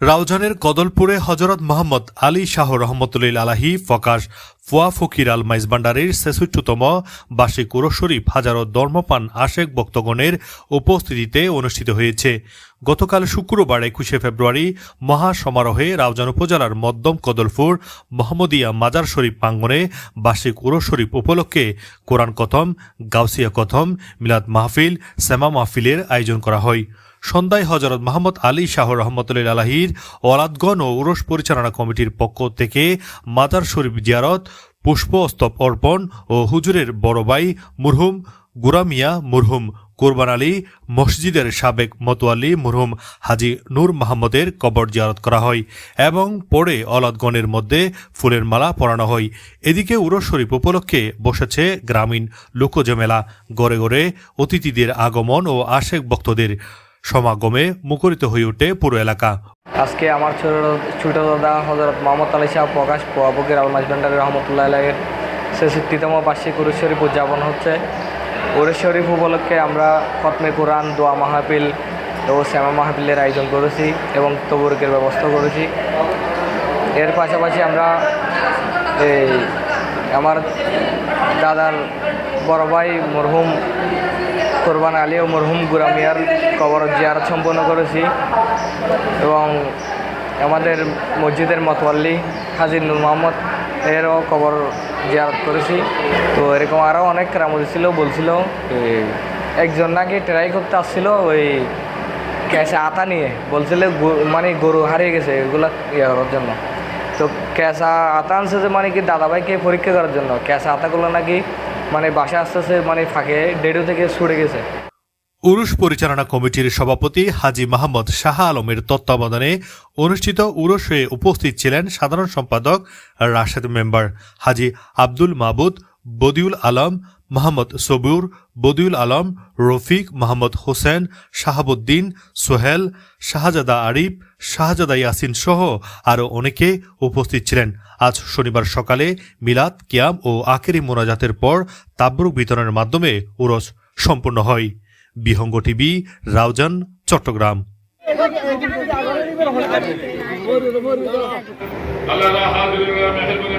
রাউজানের কদলপুরে হজরত মোহাম্মদ আলী শাহ রহমতুল্লিল আলাহি, ফকাশ ফুয়া ফকির আল মাইজবান্ডারের ছেষট্টতম বার্ষিক উরস শরীফ হাজারো ধর্মপান আশেক বক্তগণের উপস্থিতিতে অনুষ্ঠিত হয়েছে। গতকাল শুক্রবার একুশে ফেব্রুয়ারি মহা সমারোহে রাউজান উপজেলার মদ্যম কদলপুর মোহাম্মদিয়া মাজার শরীফ প্রাঙ্গনে বার্ষিক উরস শরীফ উপলক্ষে কোরআন কথম, গাউসিয়া কথম, মিলাদ মাহফিল, শ্যামা মাহফিলের আয়োজন করা হয়। সন্ধ্যায় হজরত মোহাম্মদ আলী শাহ রহমতুল্লাহ আলাহির ওলাদগণ ও উরস পরিচালনা কমিটির পক্ষ থেকে মাজার শরীফ জিয়ারত পুষ্পস্তব অর্পণ ও হুজুরের বড় ভাই মুরহুম গুরামিয়া মুরহুম কোরবান আলী, মসজিদের সাবেক মতোয়ালি মুরহুম হাজি নূর মাহমদের কবর জিয়ারত করা হয় এবং পরে অলাদগণের মধ্যে ফুলের মালা পরানো হয়। এদিকে উরস শরীফ উপলক্ষে বসেছে গ্রামীণ লোকজমেলা। গড়ে গড়ে অতিথিদের আগমন ও আশেক ভক্তদের সমাগমে মুখরিত হয়ে ওঠে পুরো এলাকা। আজকে আমার ছোট ছোট দাদা হজরত মোহাম্মদ আলী শাহ প্রকাশ পোয়াবকের আলমাজ ভান্ডারি রহমতুল্লাহ আলাইয়ের ছেষট্টিতম বার্ষিক উরুস শরীফ উদযাপন হচ্ছে। উরুস শরীফ উপলক্ষে আমরা খতমে কোরআন, দোয়া মাহফিল ও শ্যামা মাহফিলের আয়োজন করেছি এবং তবরকের ব্যবস্থা করেছি। এর পাশাপাশি আমরা এই আমার দাদার বড় ভাই মরহুম কোরবান আলী ও মরহুম গুরামিয়ার কবর জিয়ারত সম্পন্ন করেছি এবং আমাদের মসজিদের মতওয়াল্লি হাজির নূর মোহাম্মদ এরও কবর জিয়ারত করেছি। তো এরকম আরও অনেক কেরামতি ছিল বলছিল একজন নাকি ট্রাই করতে আসছিল ওই ক্যাশে আতা নিয়ে বলছিল মানে গরু হারিয়ে গেছে এগুলো ইয়ে করার জন্য। তো ক্যাশা আতা আনছে যে মানে কি দাদাভাইকে পরীক্ষা করার জন্য। ক্যাশা আতাগুলো নাকি মানে বাসা আস্তে আস্তে মানে ফাঁকে ডেডো থেকে ছুটে গেছে। উরুশ পরিচালনা কমিটির সভাপতি হাজি মাহমদ শাহ আলমের তত্ত্বাবধানে অনুষ্ঠিত উরসে উপস্থিত ছিলেন সাধারণ সম্পাদক রাশেদ মেম্বার হাজি আব্দুল মাবুদ, বদিউল আলম মোহাম্মদ সবুর, বদিউল আলম, রফিক মোহাম্মদ হোসেন, শাহাবুদ্দিন, সোহেল, শাহজাদা আরিফ, শাহজাদা ইয়াসিন সহ আরও অনেকে উপস্থিত ছিলেন। আজ শনিবার সকালে মিলাদ, কিয়াম ও আখেরি মোনাজাতের পর তাবরুক বিতরণের মাধ্যমে উরস সম্পন্ন হয়। বিহঙ্গ টিভি, রাউজান, চট্টগ্রাম। আল্লাহ